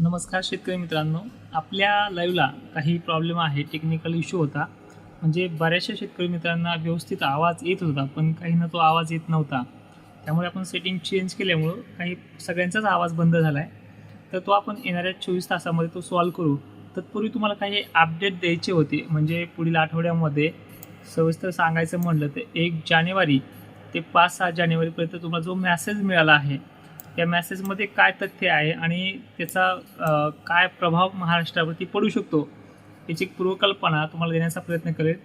नमस्कार शेतकरी मित्रांनो. आपल्या लाईव्हला काही प्रॉब्लेम आहे टेक्निकल इश्यू होता. म्हणजे बऱ्याचशा शेतकरी मित्रांना व्यवस्थित आवाज येत होता पण काहींना तो आवाज येत नव्हता. त्यामुळे आपण सेटिंग चेंज केल्यामुळं काही सगळ्यांचाच आवाज बंद झाला आहे तर तो आपण येणाऱ्या चोवीस तासामध्ये तो सॉल्व करू. तत्पूर्वी तुम्हाला काही अपडेट द्यायचे होते म्हणजे पुढील आठवड्यामध्ये सविस्तर सांगायचं म्हणलं तर एक जानेवारी ते पाच सहा जानेवारीपर्यंत तुम्हाला जो मॅसेज मिळाला आहे त्या मॅसेजमध्ये काय तथ्य आहे आणि त्याचा काय प्रभाव महाराष्ट्रावरती पडू शकतो याची पूर्वकल्पना तुम्हाला देण्याचा प्रयत्न करेल.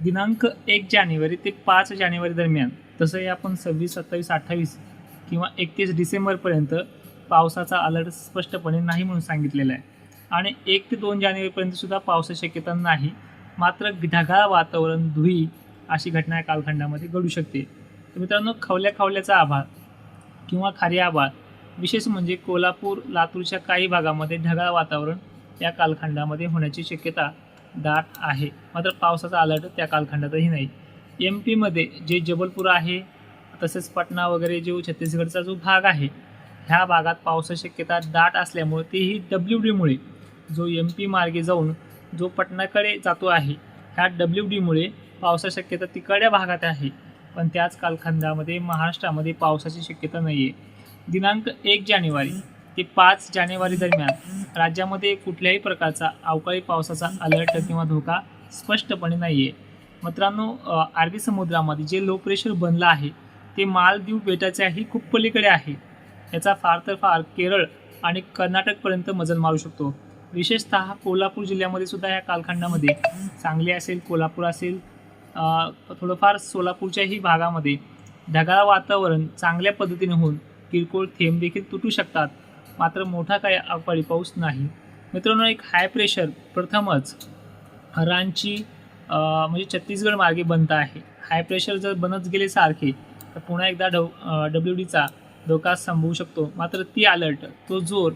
दिनांक एक जानेवारी ते पाच जानेवारी दरम्यान तसंही आपण सव्वीस सत्तावीस अठ्ठावीस किंवा एकतीस डिसेंबरपर्यंत पावसाचा अलर्ट स्पष्टपणे नाही म्हणून सांगितलेला आहे. आणि एक ते दोन जानेवारीपर्यंत सुद्धा पावसाची शक्यता नाही. मात्र ढगाळ वातावरण धुई अशी घटना या कालखंडामध्ये घडू शकते. तर मित्रांनो खवल्या खवल्याचा आभाळ किंवा खारी आभाळ विशेष म्हणजे कोल्हापूर लातूरच्या काही भागामध्ये ढगाळ वातावरण या कालखंडामध्ये होण्याची शक्यता दाट आहे. मात्र पावसाचा अलर्ट त्या कालखंडातही नाही. एम पीमध्ये जे जबलपूर आहे तसेच पटना वगैरे जो छत्तीसगडचा जो भाग आहे ह्या भागात पावसाची शक्यता दाट असल्यामुळे तेही डब्ल्यू डीमुळे जो एम पी मार्गे जाऊन जो पटनाकडे जातो आहे ह्या डब्ल्यू डीमुळे पावसाची शक्यता तिकड्या भागात आहे. पण त्याच कालखंडामध्ये महाराष्ट्रामध्ये पावसाची शक्यता नाही आहे दिनांक एक जानेवारी ते पाच जानेवारी दरम्यान राज्यामध्ये कुठल्याही प्रकारचा अवकाळी पावसाचा अलर्ट किंवा धोका स्पष्टपणे नाही आहे मित्रांनो अरबी समुद्रामध्ये जे लो प्रेशर बनलं आहे ते मालदीव बेटाच्याही खूप पलीकडे आहे. याचा फार तर फार केरळ आणि कर्नाटकपर्यंत मजल मारू शकतो. विशेषतः कोल्हापूर जिल्ह्यामध्ये सुद्धा या कालखंडामध्ये सांगली असेल कोल्हापूर असेल थोडंफार सोलापूरच्याही भागामध्ये ढगाळ वातावरण चांगल्या पद्धतीने होऊन किरकोळ थेंब देखील तुटू शकतात. मात्र मोठा काही अवकाळी पाऊस नाही. मित्रांनो एक हाय प्रेशर प्रथमच रांची म्हणजे छत्तीसगड मार्गे बनत आहे. हाय प्रेशर जर बनत गेले सारखे तर पुन्हा एकदा डव डब्ल्यू डीचा धोका संभवू शकतो. मात्र ती अलर्ट तो जोर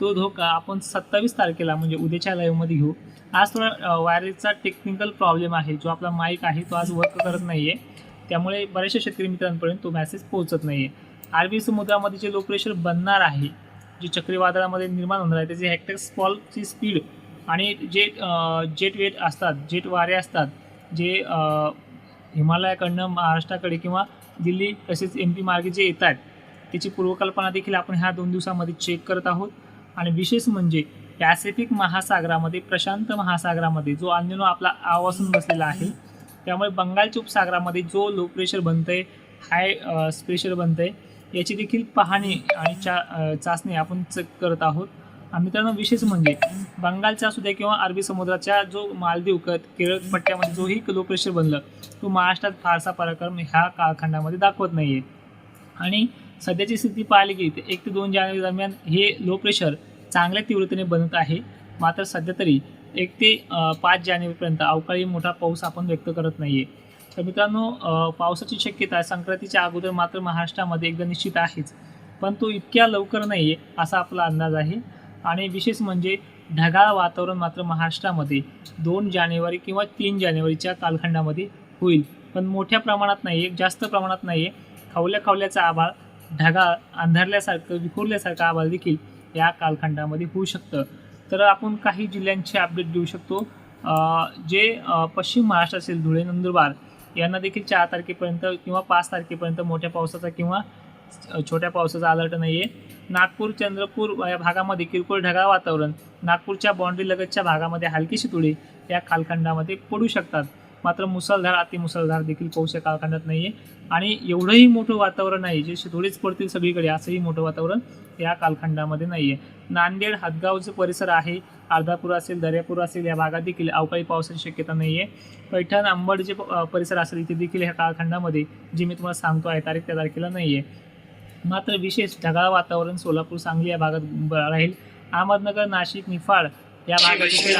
तो धोका आपण सत्तावीस तारखेला म्हणजे उद्याच्या लाईव्हमध्ये घेऊ. आज थोडा वायरेजचा टेक्निकल प्रॉब्लेम आहे. जो आपला माईक आहे तो आज वर्क करत नाही आहे त्यामुळे बऱ्याचशा शेतकरी मित्रांपर्यंत तो मेसेज पोहोचत नाही आहे अरबी समुद्रामध्ये जे लो प्रेशर बनणार आहे जे चक्रीवादळामध्ये निर्माण होणार आहे त्याचे हॅक्टेक्स फॉलची स्पीड आणि जे जेट वेट असतात जेट वारे असतात जे हिमालयाकडनं महाराष्ट्राकडे किंवा दिल्ली तसेच एम पी मार्गे जे येत आहेत त्याची पूर्वकल्पना देखील आपण ह्या दोन दिवसामध्ये चेक करत आहोत. आणि विशेष म्हणजे पॅसिफिक महासागरामध्ये प्रशांत महासागरामध्ये जो अन्यनो आपला आवासून बसलेला आहे त्यामुळे बंगालच्या उपसागरामध्ये जो लो प्रेशर बनतंय हाय प्रेशर बनतंय याची देखील पाहणी आणि चा चाचणी आपण च करत आहोत. आम्ही मित्रांनो विशेष म्हणजे बंगालच्या सुद्धा किंवा अरबी समुद्राच्या जो मालदीव क केरळ पट्ट्यामध्ये जोही लो प्रेशर बनलं तो महाराष्ट्रात फारसा पराक्रम ह्या कालखंडामध्ये दाखवत नाही आहे आणि सध्याची स्थिती पाहिली गेली तर एक ते दोन जानेवारी दरम्यान हे लो प्रेशर चांगल्या तीव्रतेने बनत आहे. मात्र सध्या तरी एक ते पाच जानेवारीपर्यंत अवकाळी मोठा पाऊस आपण व्यक्त करत नाही आहे तर मित्रांनो पावसाची शक्यता संक्रांतीच्या अगोदर मात्र महाराष्ट्रामध्ये एकदा निश्चित आहेच. पण तो इतक्या लवकर नाही आहे असा आपला अंदाज आहे. आणि विशेष म्हणजे ढगाळ वातावरण मात्र महाराष्ट्रामध्ये दोन जानेवारी किंवा तीन जानेवारीच्या कालखंडामध्ये होईल. पण मोठ्या प्रमाणात नाही आहे जास्त प्रमाणात नाही आहे खावल्या खावल्याचा आभाळ ढगाळ अंधारल्यासारखं विखुरल्यासारखं आभाळ देखील या कालखंडामध्ये होऊ शकतं. तर आपण काही जिल्ह्यांचे अपडेट देऊ शकतो. जे पश्चिम महाराष्ट्र असेल धुळे नंदुरबार यांना देखील चार तारखेपर्यंत किंवा पाच तारखेपर्यंत मोठ्या पावसाचा किंवा छोट्या पावसाचा अलर्ट नाही आहे नागपूर चंद्रपूर या भागामध्ये किरकोळ ढगाळ वातावरण. नागपूरच्या बाँड्री लगतच्या भागामध्ये हलकीशी तुळे या कालखंडामध्ये पडू शकतात. मात्र मुसळधार अतिमुसळधार देखील पाऊस या कालखंडात नाही आहे आणि एवढंही मोठं वातावरण आहे जे थोडीच पडतील सगळीकडे असंही मोठं वातावरण या कालखंडामध्ये नाही आहे नांदेड हदगावचं परिसर आहे अर्धापूर असेल दर्यापूर असेल या भागात देखील अवकाळी पावसाची शक्यता नाही आहे पैठण अंबड जे प- परिसर असेल इथे देखील ह्या कालखंडामध्ये जे मी तुम्हाला सांगतो आहे तारीख त्या तारखेला नाही आहे मात्र विशेष ढगाळ वातावरण सोलापूर सांगली या भागात ब- राहील. अहमदनगर नाशिक निफाड या भागात देखील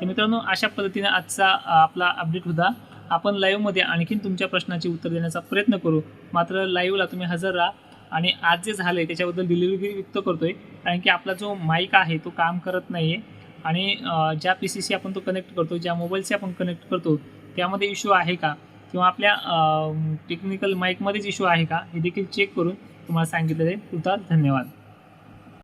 तर मित्रांनो अशा पद्धतीने आजचा आपला अपडेट होता. आपण लाईव्हमध्ये आणखीन तुमच्या प्रश्नाची उत्तर देण्याचा प्रयत्न करू. मात्र लाईव्हला तुम्ही हजर राहा. आणि आज जे झालं आहे त्याच्याबद्दल डिलिव्हरी व्यक्त करतो आहे कारण की आपला जो माईक आहे तो काम करत नाही आहे आणि ज्या पी सीशी आपण तो कनेक्ट करतो ज्या मोबाईलशी आपण कनेक्ट करतो त्यामध्ये इश्यू आहे का? किंवा आपल्या टेक्निकल माईकमध्येच इश्यू आहे का? हे देखील चेक करून तुम्हाला सांगितलं जाईल तुमचा धन्यवाद.